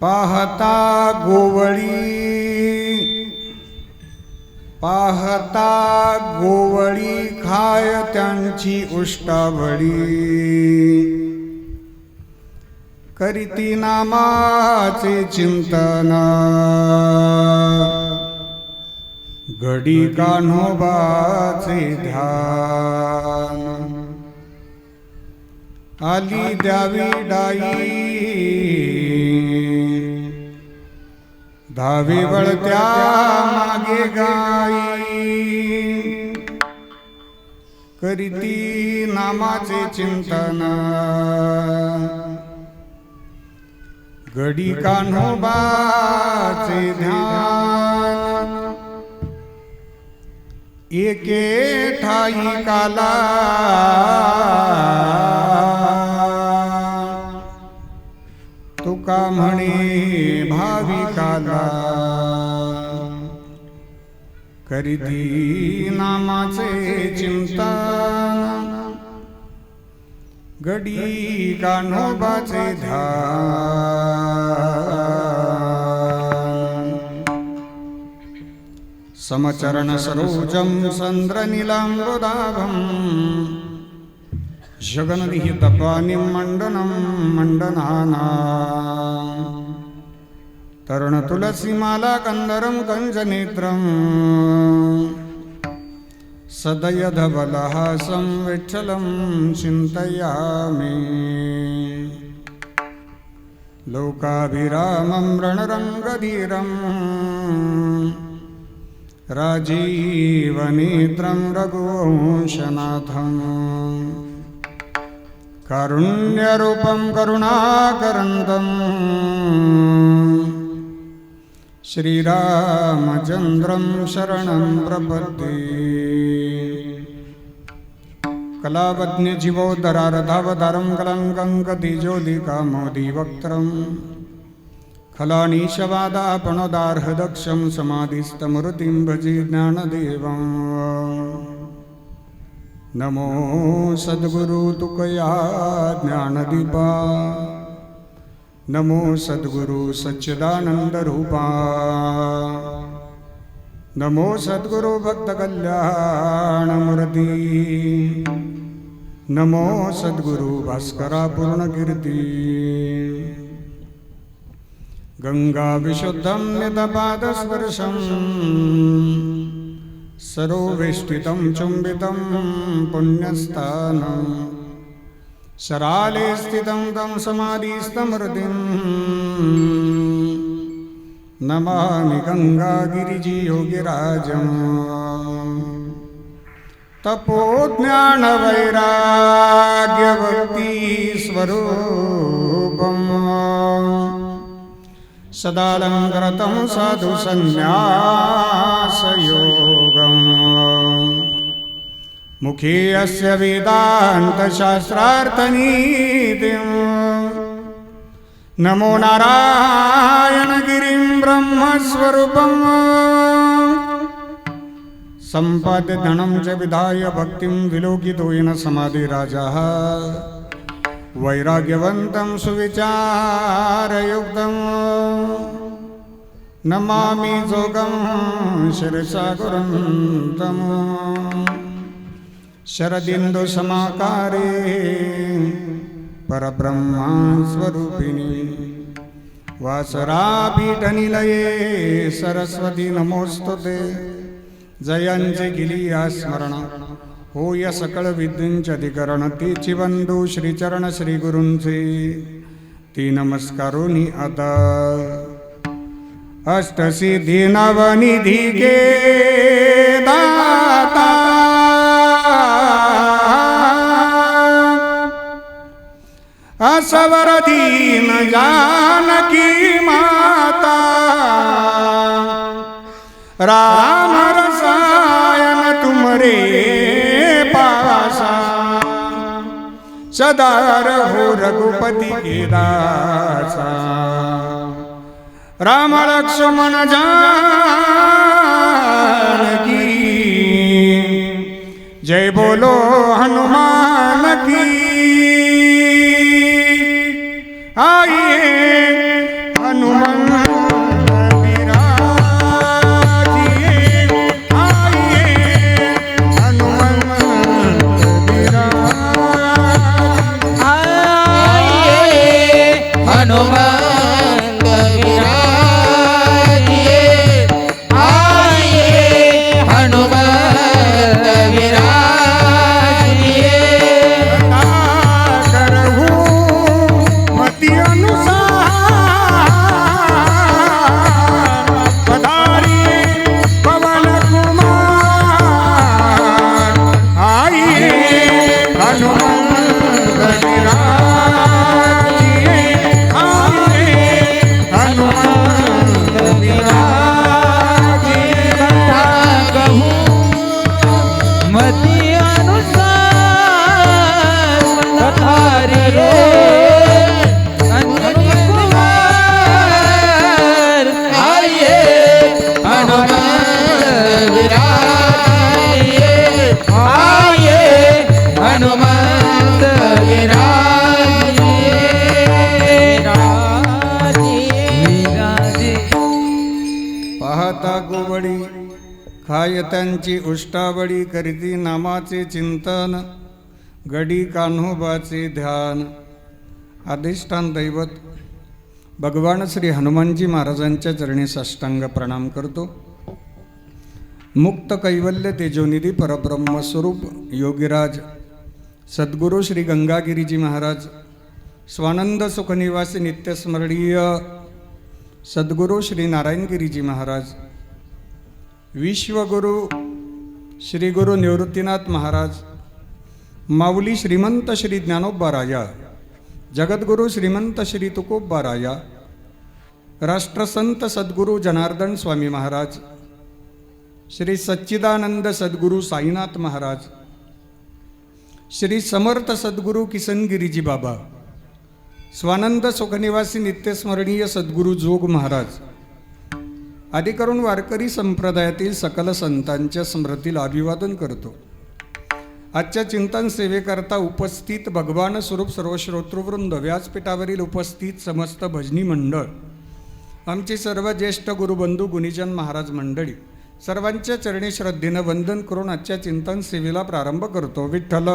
पाहता गोवळी. पाहता गोवळी खाय त्यांची उष्टावळी. करीती नामाचे चिंतन. घडी कान्होबाचे ध्यान. आली द्यावी डाई. धावी वळत्या मागे गाई. करीती नामाचे चिंतन. गडी कान्होबाचे ध्यान. एके ठाई काला. तुका म्हणे भाविकाला करीती नामाचे चिंतन. गडी कान्होबाचे ध्यान. समचरण सरोजं चन्द्रनीलाम्बुदाभम् जगनविहितपानिं मण्डनं मण्डनाना तरुणतुलसीमाला कन्दरं कञ्जनेत्रम् सदयधबलहासं विठ्ठलं चिन्तयामि। लोकाभिरामं रणरङ्गधीरम्। राजीवनेत्रं रघुवंशनाथम्। कारुण्यरूपं करुणाकरन्दम्। श्रीरामचन्द्रं शरणं प्रपद्ये। कलावज्ञजीवोदरारधावधारं कलङ्कं कतिज्योतिकामोदिवक्त्रम् खलानीशवादापणोदार्हदक्षं समाधिस्तमृतिं भजे ज्ञानदेवम् नमो सद्गुरु तुकया ज्ञानदीपा। नमो सद्गुरु सच्चिदानन्दरूपा नमो सद्गुरु भक्तकल्याणमूर्ती नमो सद्गुरु भास्करा पूर्णकीर्ती। गङ्गाविशुद्धं नितपादस्पर्शम्। सरोवेष्टितं चुम्बितं पुण्यस्थानम् शराले स्थितं तं समाधिस्तमृतिम् नमामि गङ्गागिरिजियोगिराजम् तपोज्ञानवैराग्यभक्तिस्वरूपम् सदालङ्कृतं साधुसन्न्यासयोगम् सन्न्यासयोगम्। मुखे अस्य वेदान्तशास्त्रार्थनीतिम्। नमो नारायणगिरिं ब्रह्मस्वरूपम्। सम्पद्य धनं च विधाय भक्तिं विलोकितो येन समाधिराजः। वैराग्यवन्तं सुविचारयुक्तं। नमामि जोगं शिरसागुरन्तम् शरदिन्दुसमाकारे परब्रह्मस्वरूपिणी वासरापीठनिलये सरस्वती नमोऽस्तु ते। जयांचे गिलिया स्मरण होय सकळ विद्यूंचे अधिकरण तीची बंधू श्रीचरण श्री गुरूंचे ती नमस्कारोनी आता अष्टसिद्धी नवनिधी गे दाता। असवर दीन जानकी माता। राम रसायन तुमरे। सदार हो रघुपती के राम लक्ष्मण जानकी। जय बोलो हनुमान की। आइए त्यांची उष्टावडी करीती नामाचे चिंतन गडी कान्होबाचे ध्यान. अधिष्ठान दैवत भगवान श्री हनुमानजी महाराजांच्या चरणी साष्टांग प्रणाम करतो. मुक्त कैवल्य तेजोनिधी परब्रह्म स्वरूप योगीराज सद्गुरू श्री गंगागिरीजी महाराज स्वानंद सुखनिवासी नित्यस्मरणीय सद्गुरू श्री नारायणगिरीजी महाराज विश्वगुरू श्री गुरु निवृत्तीनाथ महाराज माऊली श्रीमंत श्री ज्ञानोबा राजा जगद्गुरू श्रीमंत श्री तुकोबा राजा राष्ट्रसंत सद्गुरू जनार्दन स्वामी महाराज श्री सच्चिदानंद सद्गुरू साईनाथ महाराज श्री समर्थ सद्गुरू किसनगिरीजी बाबा स्वानंद सुखनिवासी नित्यस्मरणीय सद्गुरू जोग महाराज आदी करून वारकरी संप्रदायातील सकल संतांच्या स्मृतीला अभिवादन करतो. आजच्या चिंतन सेवेकरता उपस्थित भगवान स्वरूप सर्व श्रोतृवृंद व्यासपीठावरील उपस्थित समस्त भजनी मंडळ आमचे सर्व ज्येष्ठ गुरुबंधू गुणीजन महाराज मंडळी सर्वांच्या चरणी श्रद्धेनं वंदन करून आजच्या चिंतन सेवेला प्रारंभ करतो. विठ्ठल.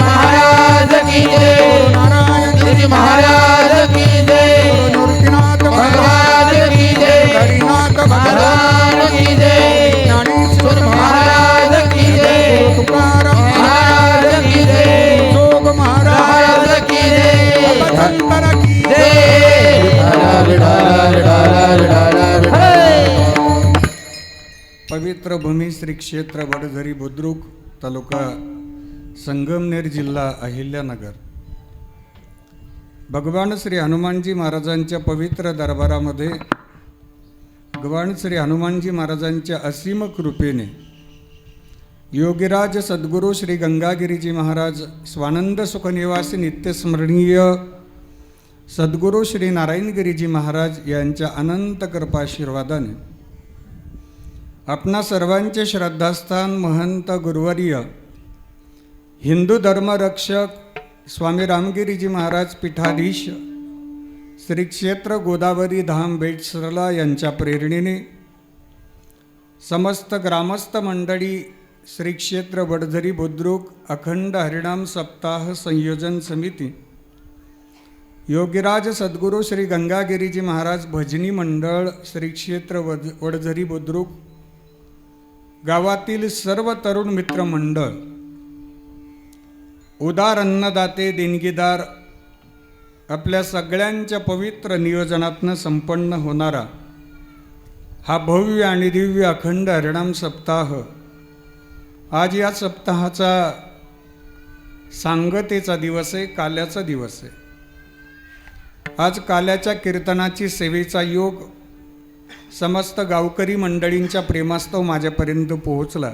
महाराज की विठ्ठल विठ्ठल पवित्र श्री क्षेत्र वडझरी बुद्रुक तालुका संगमनेर जिल्हा अहिल्यानगर. भगवान श्री हनुमानजी महाराजांच्या पवित्र दरबारामध्ये भगवान श्री हनुमानजी महाराजांच्या असीम कृपेने योगीराज सद्गुरू श्री गंगागिरीजी महाराज स्वानंद सुखनिवासी नित्यस्मरणीय सद्गुरू श्री नारायणगिरीजी महाराज यांच्या अनंत कृपाशीर्वादाने आपणा सर्वांचे श्रद्धास्थान महंत गुरुवर्य हिंदू धर्मरक्षक स्वामी रामगिरीजी महाराज पीठाधीश श्री क्षेत्र गोदावरी धाम बेटसरला यांच्या प्रेरणेने समस्त ग्रामस्थ मंडळी श्री क्षेत्र वडझरी बुद्रुक अखंड हरिणाम सप्ताह संयोजन समिती योगीराज सद्गुरू श्री गंगागिरीजी महाराज भजनी मंडळ श्री क्षेत्र वड वडझरी बुद्रुक गावातील सर्व तरुण मित्रमंडळ उदार अन्नदाते देणगीदार आपल्या सगळ्यांच्या पवित्र नियोजनातनं संपन्न होणारा हा भव्य आणि दिव्य अखंड हरिणाम सप्ताह आज या सप्ताहाचा सांगतेचा दिवस आहे काल्याचा दिवस आहे. आज काल्याच्या कीर्तनाची सेवेचा योग समस्त गावकरी मंडळींच्या प्रेमास्तव माझ्यापर्यंत पोहोचला.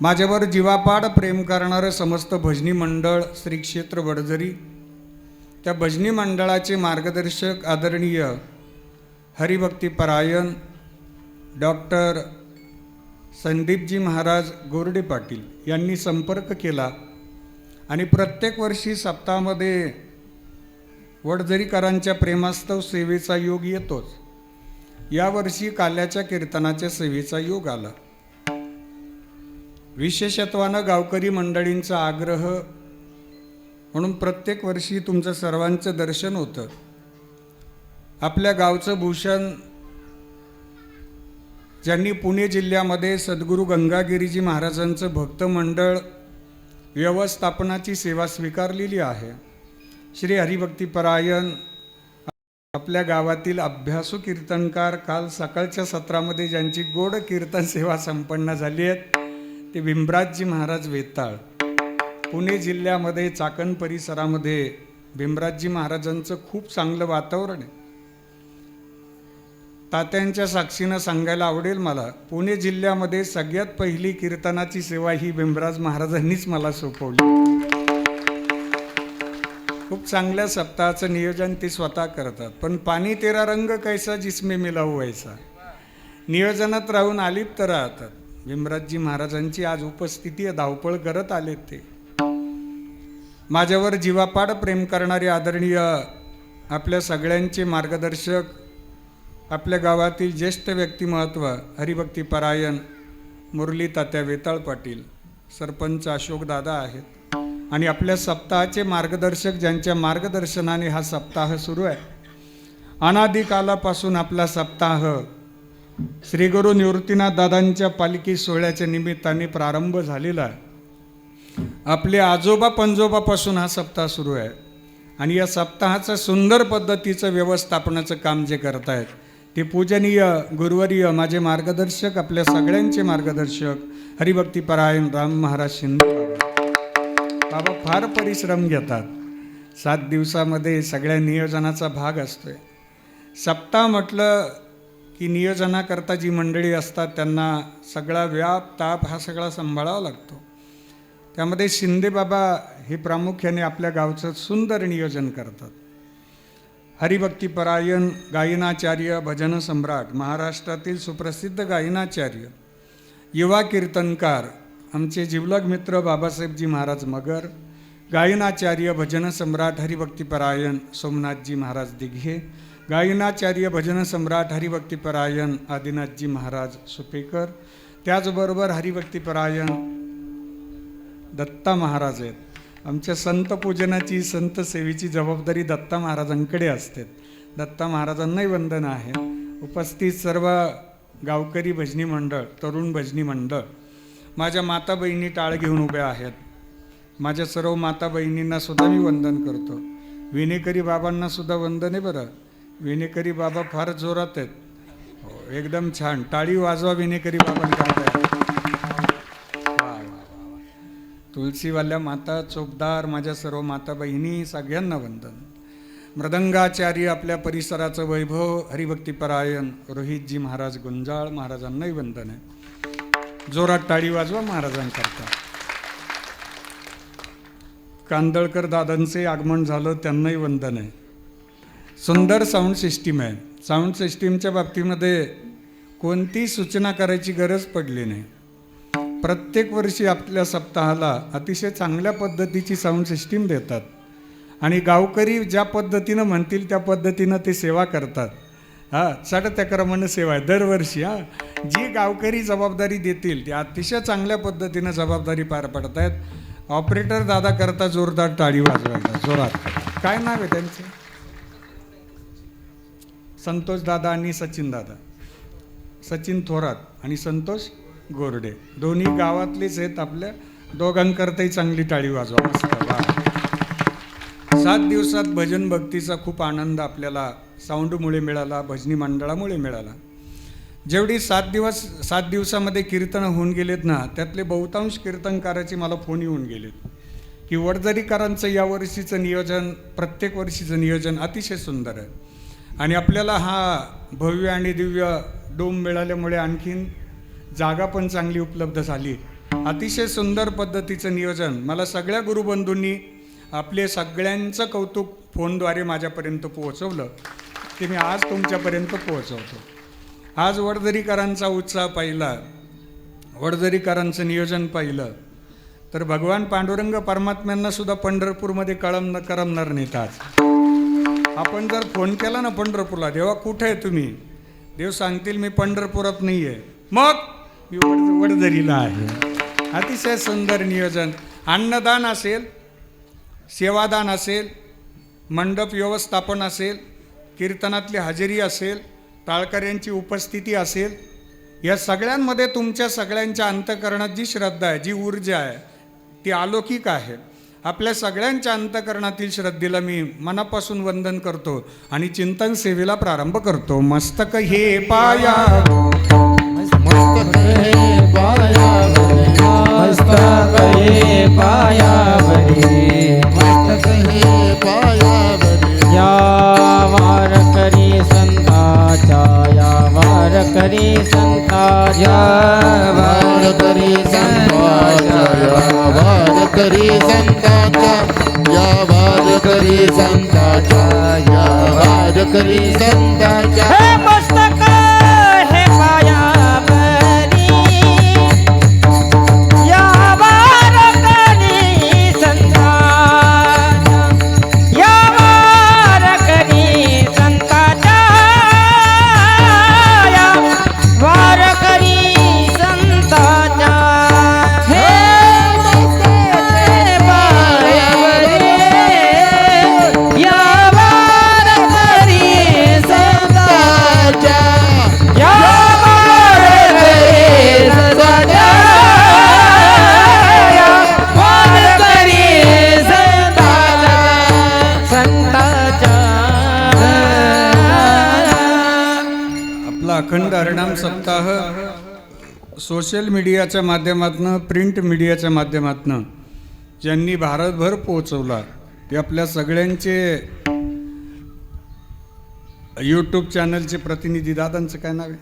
माझ्यावर जीवापाड प्रेम करणारं समस्त भजनी मंडळ श्री क्षेत्र वडझरी त्या भजनी मंडळाचे मार्गदर्शक आदरणीय हरिभक्ती परायण डॉक्टर संदीपजी महाराज गोरडे पाटील यांनी संपर्क केला आणि प्रत्येक वर्षी सप्ताहामध्ये वडझरीकरांच्या प्रेमास्तव सेवेचा योग येतोच. यावर्षी काल्याच्या कीर्तनाच्या सेवेचा योग आला. विशेषत्वानं गावकरी मंडळींचा आग्रह म्हणून प्रत्येक वर्षी तुमचं सर्वांचं दर्शन होतं. आपल्या गावचं भूषण ज्यांनी पुणे जिल्ह्यामध्ये सद्गुरू गंगागिरीजी महाराजांचं भक्त मंडळ व्यवस्थापनाची सेवा स्वीकारलेली आहे. श्री हरिभक्तीपरायण आपल्या गावातील अभ्यासू कीर्तनकार काल सकाळच्या सत्रामध्ये ज्यांची गोड कीर्तन सेवा संपन्न झाली आहे ते भीमराजजी महाराज वेताळ. पुणे जिल्ह्यामध्ये चाकण परिसरामध्ये भीमराजजी महाराजांचं खूप चांगलं वातावरण आहे. तात्यांच्या साक्षीनं सांगायला आवडेल मला पुणे जिल्ह्यामध्ये सगळ्यात पहिली कीर्तनाची सेवा ही भीमराज महाराजांनीच मला सोपवली. खूप चांगल्या सप्ताहाचं नियोजन ते स्वतः करतात. पण पाणी तेरा रंग कैसा जिसमे मिलावू व्हायचा नियोजनात राहून आलिप्त राहतात. भीमराजजी महाराजांची आज उपस्थिती धावपळ करत आलेत ते. माझ्यावर जीवापाड प्रेम करणारे आदरणीय आपल्या सगळ्यांचे मार्गदर्शक आपल्या गावातील ज्येष्ठ व्यक्तिमत्व हरिभक्ती परायण मुरली तात्या वेताळ पाटील सरपंच अशोक दादा आहेत. आणि आपल्या सप्ताहाचे मार्गदर्शक ज्यांच्या मार्गदर्शनाने हा सप्ताह सुरू आहे. अनादिकालापासून आपला सप्ताह श्री गुरु निवृत्तीनाथ दादांच्या पालखी सोहळ्याच्या निमित्ताने प्रारंभ झालेला आहे. आपले आजोबा पंजोबापासून हा सप्ताह सुरू आहे. आणि या सप्ताहाचं सुंदर पद्धतीचं व्यवस्थापनाचं काम जे करतायत ते पूजनीय गुरुवर्य माझे मार्गदर्शक आपल्या सगळ्यांचे मार्गदर्शक हरिभक्तीपरायण राम महाराज शिंदे. बाबा. फार परिश्रम घेतात. सात दिवसामध्ये सगळ्या नियोजनाचा भाग असतोय. सप्ताह म्हटलं की नियोजनाकरता जी मंडळी असतात त्यांना सगळा व्याप ताप हा सगळा सांभाळावा लागतो. त्यामध्ये शिंदे बाबा हे प्रामुख्याने आपल्या गावचं सुंदर नियोजन करतात. हरिभक्तीपरायण गायनाचार्य भजन सम्राट महाराष्ट्रातील सुप्रसिद्ध गायनाचार्य युवा कीर्तनकार आमचे जिवलग मित्र बाबासाहेबजी महाराज मगर गायनाचार्य भजन सम्राट हरिभक्तीपरायण सोमनाथजी महाराज दिघे गायनाचार्य भजन सम्राट हरिभक्तीपरायण आदिनाथजी महाराज सुपेकर त्याचबरोबर हरिभक्तीपरायण दत्ता महाराज आहेत. आमच्या संत पूजनाची संत सेवेची जबाबदारी दत्ता महाराजांकडे असते. दत्ता महाराजांनाही वंदन आहे. उपस्थित सर्व गावकरी भजनी मंडळ तरुण भजनी मंडळ माझ्या माता बहिणी टाळ घेऊन उभ्या आहेत. माझ्या सर्व माता बहिणींना सुद्धा मी वंदन करतो. विनेकरी बाबांना सुद्धा वंदन आहे बरं. विनेकरी बाबा फार जोरात आहेत. हो, एकदम छान. टाळी वाजवा विनेकरी बाबांना तुलसीवाल्या माता चोपदार माझ्या सर्व माता बहिणी सगळ्यांना वंदन. मृदंगाचार्य आपल्या परिसराचं वैभव हरिभक्तीपरायण रोहितजी महाराज गुंजाळ महाराजांनाही वंदन आहे. जोरात टाळी वाजवा महाराजांकरता. कांदळकर दादांचे आगमन झालं त्यांनाही वंदन आहे. सुंदर साऊंड सिस्टीम आहे. साऊंड सिस्टीमच्या बाबतीमध्ये कोणतीही सूचना करायची गरज पडली नाही. प्रत्येक वर्षी आपल्या सप्ताहाला अतिशय चांगल्या पद्धतीची साऊंड सिस्टीम देतात. आणि गावकरी ज्या पद्धतीनं म्हणतील त्या पद्धतीनं ते सेवा करतात. हां चढ सेवा आहे दरवर्षी हां. जी गावकरी जबाबदारी देतील ते अतिशय चांगल्या पद्धतीनं जबाबदारी पार पडत आहेत ऑपरेटर दादा करता जोरदार टाळी वाजवायला जोरात. काय नाव आहे त्यांचे? संतोष दादा आणि सचिन दादा. सचिन थोरात आणि संतोष गोरडे. दोन्ही गावातलेच आहेत आपल्या. दोघांकरताही चांगली टाळी वाजवा. सात दिवसात भजन भक्तीचा खूप आनंद आपल्याला साऊंडमुळे मिळाला भजनी मंडळामुळे मिळाला. जेवढी सात दिवस सात दिवसामध्ये कीर्तन होऊन गेलेत ना त्यातले बहुतांश कीर्तनकाराचे मला फोन येऊन गेलेत. की वडजरीकरांचं यावर्षीचं नियोजन प्रत्येक वर्षीचं नियोजन अतिशय सुंदर आहे. आणि आपल्याला हा भव्य आणि दिव्य डोम मिळाल्यामुळे आणखीन जागा पण चांगली उपलब्ध झाली. अतिशय सुंदर पद्धतीचं नियोजन. मला सगळ्या गुरुबंधूंनी आपले सगळ्यांचं कौतुक फोनद्वारे माझ्यापर्यंत पोहोचवलं. ते मी आज तुमच्यापर्यंत पोहोचवतो. आज वडदरीकरांचा उत्साह पाहिला वडदरीकरांचं नियोजन पाहिलं तर भगवान पांडुरंग परमात्म्यांना सुद्धा पंढरपूरमध्ये कळम करमणार नेतात आपण जर फोन केला ना पंढरपूरला देवा कुठे आहे तुम्ही? देव सांगतील मी पंढरपुरात नाही आहे मग मी वड वडदरीला आहे. अतिशय सुंदर नियोजन. अन्नदान असेल सेवादान असेल मंडप व्यवस्थापन असेल कीर्तनातली हजेरी असेल टाळकऱ्यांची उपस्थिती असेल या सगळ्यांमध्ये तुमच्या सगळ्यांच्या अंतकरणात जी श्रद्धा आहे जी ऊर्जा आहे ती अलौकिक आहे. आपल्या सगळ्यांच्या अंतकरणातील श्रद्धेला मी मनापासून वंदन करतो आणि चिंतन सेवेला प्रारंभ करतो. मस्तक हे पाया. सोशल मीडियाच्या माध्यमातनं प्रिंट मीडियाच्या माध्यमातनं ज्यांनी भारतभर पोहोचवला ते आपल्या सगळ्यांचे यूट्यूब चॅनलचे प्रतिनिधी. दादांचं काय नाव आहे?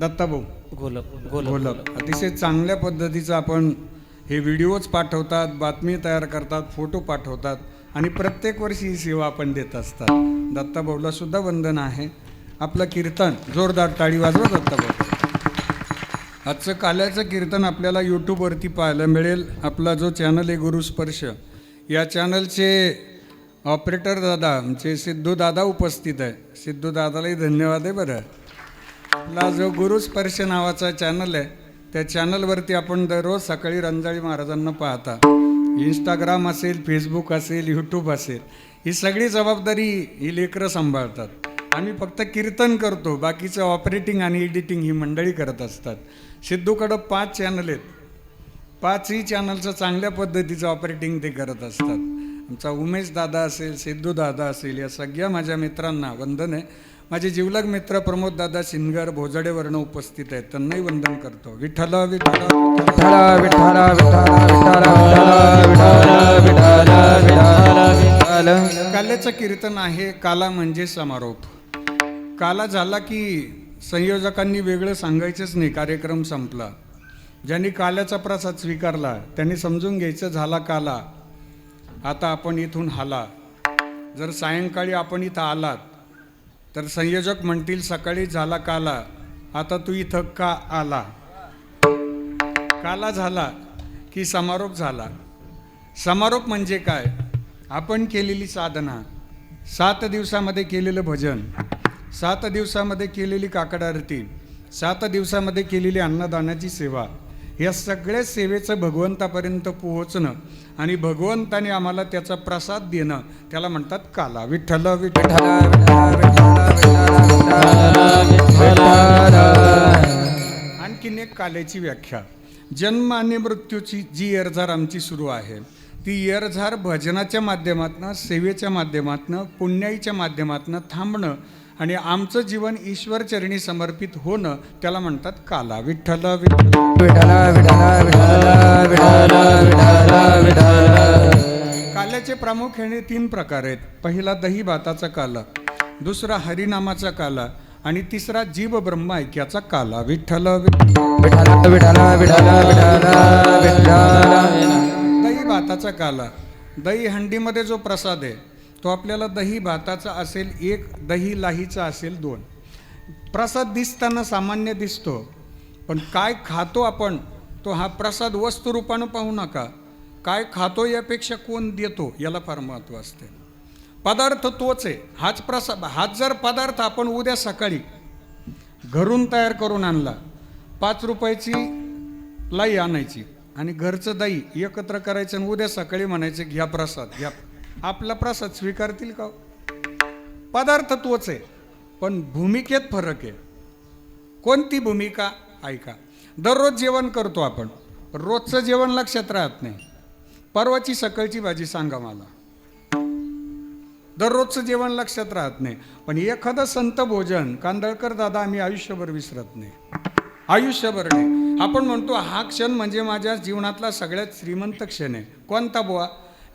दत्ताभाऊ. गोलप. अतिशय चांगल्या पद्धतीचं आपण हे व्हिडिओज पाठवतात बातमी तयार करतात फोटो पाठवतात आणि प्रत्येक वर्षी ही सेवा आपण देत असतात. दत्ताभाऊला सुद्धा वंदन आहे. आपलं कीर्तन जोरदार टाळी वाजवा दत्ताभाऊ. आजचं काल्याचं कीर्तन आपल्याला यूट्यूबवरती पाहायला मिळेल. आपला जो चॅनल आहे गुरुस्पर्श या चॅनलचे ऑपरेटर दादा आमचे सिद्धू दादा उपस्थित आहे. सिद्धू दादालाही धन्यवाद आहे बरं. आपला जो गुरुस्पर्श नावाचा चॅनल आहे त्या चॅनलवरती आपण दररोज सकाळी रंजाळी महाराजांना पाहता. इंस्टाग्राम असेल फेसबुक असेल यूट्यूब असेल ही सगळी जबाबदारी ही लेकरं सांभाळतात. आम्ही फक्त कीर्तन करतो बाकीचं ऑपरेटिंग आणि एडिटिंग ही मंडळी करत असतात. सिद्धूकडं पाच चॅनल आहेत. पाचही चॅनलचं चांगल्या पद्धतीचं ऑपरेटिंग ते करत असतात. आमचा उमेश दादा असेल सिद्धू दादा असेल या सगळ्या माझ्या मित्रांना वंदन आहे. माझे जिवलग मित्र प्रमोद दादा शिनगर भोजडेवर्ण उपस्थित आहेत. त्यांनाही वंदन करतो. विठ्ठल विठ्ठल विठ्ठल विठ्ठल. काल्याचं कीर्तन आहे काला म्हणजे समारोप. काला झाला की संयोजकांनी वेगळं सांगायचंच नाही कार्यक्रम संपला. ज्यांनी काल्याचा प्रसाद स्वीकारला त्यांनी समजून घ्यायचं झाला काला. आता आपण इथून हाला. जर सायंकाळी आपण इथं आलात तर संयोजक म्हणतील सकाळी झाला काला. आता तू इथं का आला? काला झाला की समारोप झाला? समारोप म्हणजे काय? आपण केलेली साधना. सात दिवसामध्ये केलेलं भजन. सात दिवसामध्ये केलेली काकड आरती सात दिवसामध्ये केलेली अन्नदानाची सेवा या सगळ्या सेवेचं भगवंतापर्यंत पोहोचणं आणि भगवंताने आम्हाला त्याचा प्रसाद देणं त्याला म्हणतात काला विठ्ठल विठ्ठल आणखीन एक कालेची व्याख्या. जन्म आणि मृत्यूची जी एरझार आमची सुरू आहे ती एरझार भजनाच्या माध्यमातनं सेवेच्या माध्यमातनं पुण्याईच्या माध्यमातनं थांबणं आणि आमचं जीवन ईश्वर चरणी समर्पित होणं त्याला म्हणतात काला विठ्ठल. काल्याचे प्रामुख्याने तीन प्रकार आहेत. पहिला दही भाताचा काला दुसरा हरिनामाचा काला आणि तिसरा जीव ब्रह्म ऐक्याचा काला विठ्ठल. दही भाताचा काला दही हंडीमध्ये जो प्रसाद आहे तो आपल्याला दही भाताचा असेल एक दही लाहीचा असेल दोन. प्रसाद दिसताना सामान्य दिसतो पण काय खातो आपण तो हा प्रसाद वस्तुरूपानं पाहू नका. काय खातो यापेक्षा कोण देतो याला फार महत्त्व असते. पदार्थ तोच आहे. हाच प्रसाद हाच जर पदार्थ आपण उद्या सकाळी घरून तयार करून आणला पाच रुपयाची लाई आणायची आणि घरचं दही एकत्र करायचं आणि उद्या सकाळी म्हणायचं घ्या प्रसाद घ्या. आपला प्रसाद स्वीकारतील का? पदार्थ तोच आहे पण भूमिकेत फरक आहे. कोणती भूमिका? ऐका. दररोज जेवण करतो आपण. रोजचं जेवण लक्षात राहत नाही. परवाची सकाळची भाजी सांगा मला. दररोजचं जेवण लक्षात राहत नाही पण एखादं संत भोजन कांदळकर दादा आम्ही आयुष्यभर विसरत नाही. आयुष्यभर नाही. आपण म्हणतो हा क्षण म्हणजे माझ्या जीवनातला सगळ्यात श्रीमंत क्षण आहे. कोणता बुवा?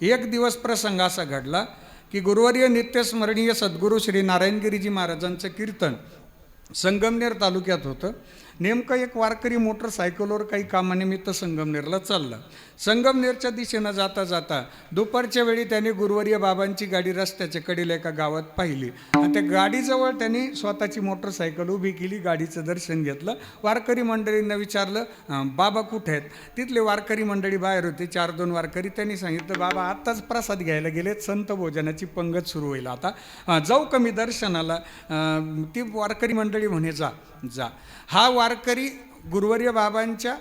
एक दिवस प्रसंग असा घडला की गुरुवर्य नित्यस्मरणीय सद्गुरू श्री नारायणगिरीजी महाराजांचं कीर्तन संगमनेर तालुक्यात होतं. नेमकं एक वारकरी मोटरसायकलवर काही कामानिमित्त संगमनेरला चालला. संगमनेरच्या दिशेनं जाता जाता दुपारच्या वेळी त्याने गुरुवर्य बाबांची गाडी रस्त्याच्या कडेला एका गावात पाहिली. आणि त्या गाडीजवळ त्यांनी स्वतःची मोटरसायकल उभी केली गाडीचं दर्शन घेतलं. वारकरी मंडळींना विचारलं बाबा कुठे आहेत? तिथले वारकरी मंडळी बाहेर होते. चार दोन वारकरी त्यांनी सांगितलं बाबा आत्ताच प्रसाद घ्यायला गेलेत. संत भोजनाची पंगत सुरू होईल आता. जाऊ कमी दर्शनाला? ती वारकरी मंडळी म्हणे जा. जा. हा वारकरी गुरुवर्य बाबांच्या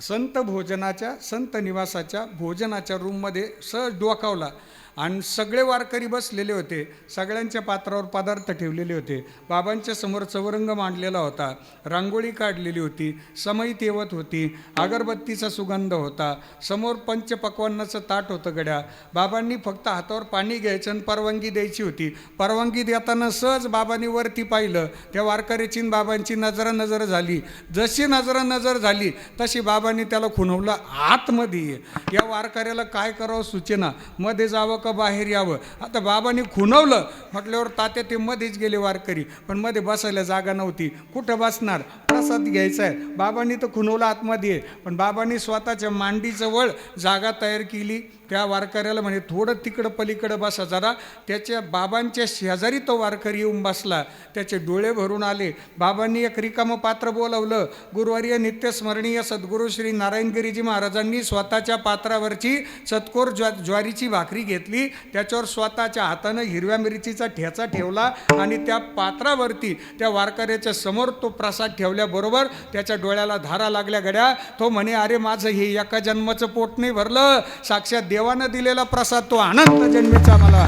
संत भोजनाच्या संत निवासाच्या भोजनाच्या रूममध्ये सहज डोकावला. आणि सगळे वारकरी बसलेले होते. सगळ्यांच्या पात्रावर पदार्थ ठेवलेले होते. बाबांच्या समोर चौरंग मांडलेला होता. रांगोळी काढलेली होती. समई तेवत होती. अगरबत्तीचा सुगंध होता. समोर पंचपक्वांनाचं ताट होतं गड्या. बाबांनी फक्त हातावर पाणी घ्यायचं आणि परवानगी द्यायची होती. परवानगी देताना सहज बाबांनी वरती पाहिलं. त्या वारकऱ्याची बाबांची नजरा नजर झाली. जशी नजरा नजर झाली तशी बाबांनी त्याला खुणवलं आतमध्ये या. वारकऱ्याला काय करावं सूचना? मध्ये जावं बाहेर यावं? आता बाबांनी खुणवलं म्हटल्यावर तात्या ते मध्येच गेले वारकरी. पण मध्ये बसायला जागा नव्हती. कुठं बसणार? प्रसाद घ्यायचा आहे. बाबांनी तर खुणवलं आतमध्ये. पण बाबांनी स्वतःच्या मांडीजवळ जागा तयार केली. त्या वारकऱ्याला म्हणे थोडं तिकडं पलीकडं बसा जरा. त्याच्या बाबांच्या शेजारी तो वारकरी येऊन बसला. त्याचे डोळे भरून आले. बाबांनी एक रिकामं पात्र बोलवलं. गुरुवारी नित्यस्मरणीय सद्गुरू श्री नारायणगिरीजी महाराजांनी स्वतःच्या पात्रावरची चतकोर ज्वा ज्वारीची भाकरी घेतली. त्याच्यावर स्वतःच्या हातानं हिरव्या मिरचीचा ठेचा ठेवला आणि त्या पात्रावरती त्या वारकऱ्याच्या समोर तो प्रसाद ठेवल्याबरोबर त्याच्या डोळ्याला धारा लागल्या गड्या. तो म्हणे अरे माझं हे एका जन्माचं पोट नाही भरलं. साक्षात देवानं दिलेला प्रसाद तो अनंत जन्मेचा मला.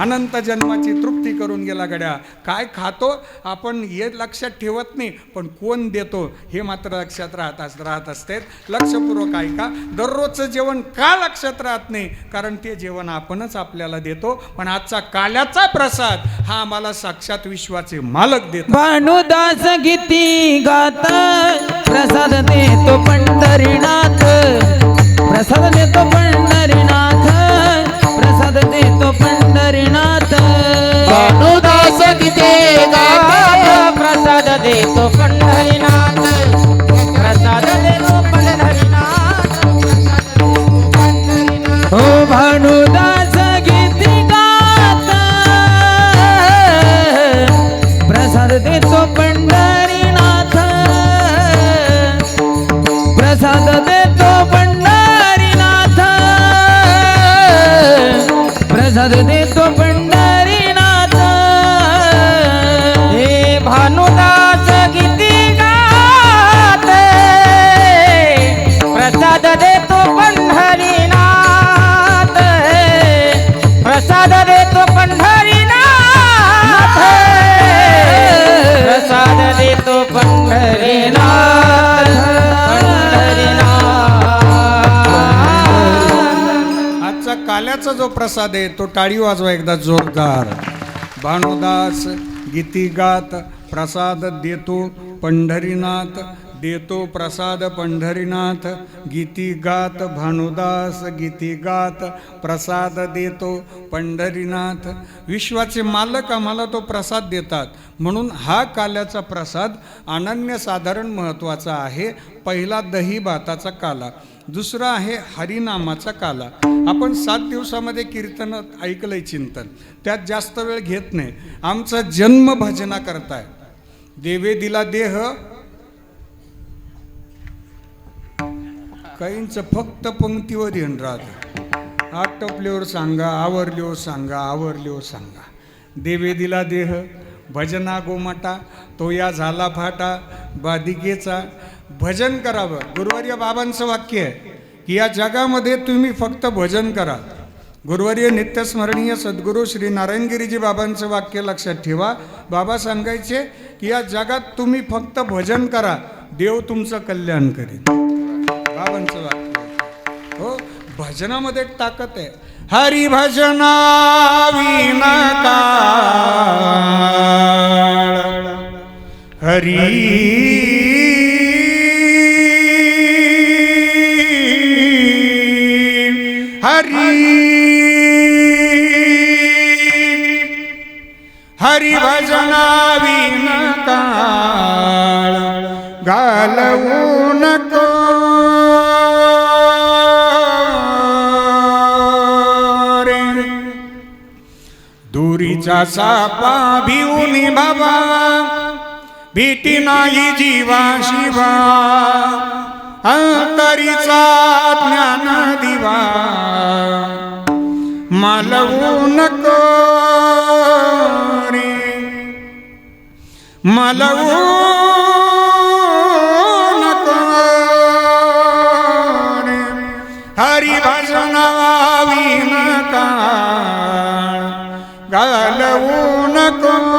अनंत जन्माची तृप्ती करून गेला गड्या. काय खातो आपण हे लक्षात ठेवत नाही पण कोण देतो हे मात्र लक्षात राहत अस राहत असते लक्षपूर्वक ऐका दररोजचं जेवण का लक्षात राहत नाही? कारण ते जेवण आपणच आपल्याला देतो पण आजचा काल्याचा प्रसाद हा आम्हाला साक्षात विश्वाचे मालक देतो. भानुदास गीती गात प्रसाद देतो पंढरीनाथ प्रसाद देतो पंढरीनाथ प्रसाद देतो पंढरीनाथ. भानुदास गीते गाता प्रसाद देतो. प्रसाद तो पंढरीनाथ आजचा काल्याचा जो प्रसाद आहे तो टाळी वाजवा एकदा जोरदार. भानुदास गीतिगात प्रसाद देतो पंढरीनाथ. देतो प्रसाद पंढरीनाथ गीतिगात भानुदास गीतिगात प्रसाद देतो पंढरीनाथ. विश्वाचे मालक आम्हाला तो प्रसाद देतात. म्हणून हा काल्याचा प्रसाद अनन्यसाधारण महत्त्वाचा आहे पहिला दही भाताचा काला. दुसरा आहे हरिनामाचा काला. आपण सात दिवसामध्ये कीर्तन ऐकलंय चिंतन. त्यात जास्त वेळ घेत नाही. आमचा जन्म भजना करताय. देवे दिला देह काहींचं फक्त पंक्तीवर येऊन राहतं. आटपल्यावर सांगा आवरल्यावर सांगा आवरल्यावर सांगा. देवे दिला देह भजना गोमाटा तो या झाला फाटा बादिकेचा भजन करावं. गुरुवर्य बाबांचं वाक्य आहे की या जगामध्ये तुम्ही फक्त भजन करा. गुरुवर्य नित्यस्मरणीय सद्गुरू श्री नारायणगिरीजी बाबांचं वाक्य लक्षात ठेवा. बाबा सांगायचे की या जगात तुम्ही फक्त भजन करा. देव तुमचं कल्याण करेल बाबांचं वाक्य हो भजनामध्ये एक ताकद आहे. हरी भजना हरी. हरी. हरी भजना काळ घालवू नका जसा सापा भिवून बाबा भीती नाही जीवा शिवा अंतरीचा ज्ञान दिवा. मालवू नको रे मालवू una con